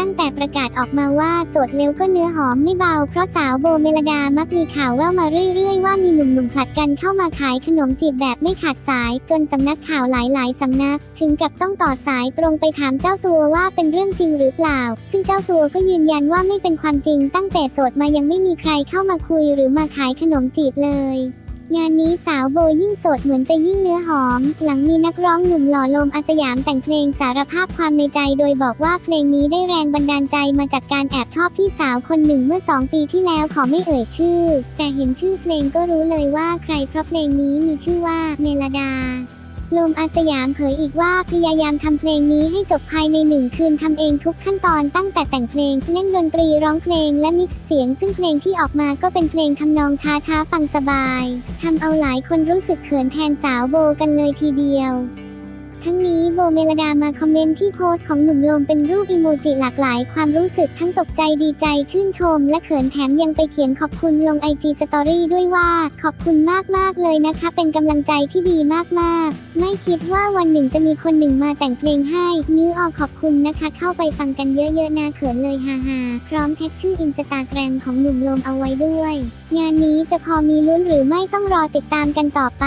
ตั้งแต่ประกาศออกมาว่าโสดเร็วก็เนื้อหอมไม่เบา เพราะสาวโบเมลดามักมีข่าวแว่วมาเรื่อยๆ ว่ามีหนุ่มๆผลัดกันเข้ามาขายขนมจีบแบบไม่ขาดสาย จนสำนักข่าวหลายๆ สำนัก ถึงกับต้องต่อสายตรงไปถามเจ้าตัวว่าเป็นเรื่องจริงหรือเปล่า ซึ่งเจ้าตัวก็ยืนยันว่าไม่เป็นความจริง ตั้งแต่โสดมายังไม่มีใครเข้ามาคุยหรือมาขายขนมจีบเลย งานนี้สาวโบยิ่งโสดเหมือนจะยิ่งเนื้อหอม หลังมีนักร้องหนุ่มหล่อลมอาสยามแต่งเพลงสารภาพความในใจ โดยบอกว่าเพลงนี้ได้แรงบันดาลใจมาจากการแอบชอบพี่สาวคนหนึ่งเมื่อสองปีที่แล้วขอไม่เอ่ยชื่อ แต่เห็นชื่อเพลงก็รู้เลยว่าใครเพราะเพลงนี้มีชื่อว่าเมลดา ลมอาสยามเผยอีกว่าพยายามทำเพลงนี้ให้จบภายในหนึ่งคืนทำเองทุกขั้นตอนตั้งแต่แต่งเพลง เล่นดนตรีร้องเพลงและมิกซ์เสียง ซึ่งเพลงที่ออกมาก็เป็นเพลงทำนองช้าๆฟังสบายทำเอาหลายคนรู้สึกเขินแทนสาวโบกันเลยทีเดียว ทั้งนี้โบเมลดามาคอมเมนต์ที่โพสต์ของหนุ่มโลมเป็นรูปอีโมจิหลากหลายความรู้สึกทั้งตกใจดีใจชื่นชม และเขินแถมยังไปเขียนขอบคุณลงไอจีสตอรี่ด้วยว่า ขอบคุณมากๆเลยนะคะ เป็นกำลังใจที่ดีมากๆ ไม่คิดว่าวันหนึ่งจะมีคนหนึ่งมาแต่งเพลงให้นื้อออกขอบคุณนะคะ เข้าไปฟังกันเยอะๆนะเขินเลยฮ่าๆพร้อมแท็กชื่ออินสตาแกรมของหนุ่มโลมเอาไว้ด้วย งานนี้จะพอมีลุ้นหรือไม่ต้องรอติดตามกันต่อไป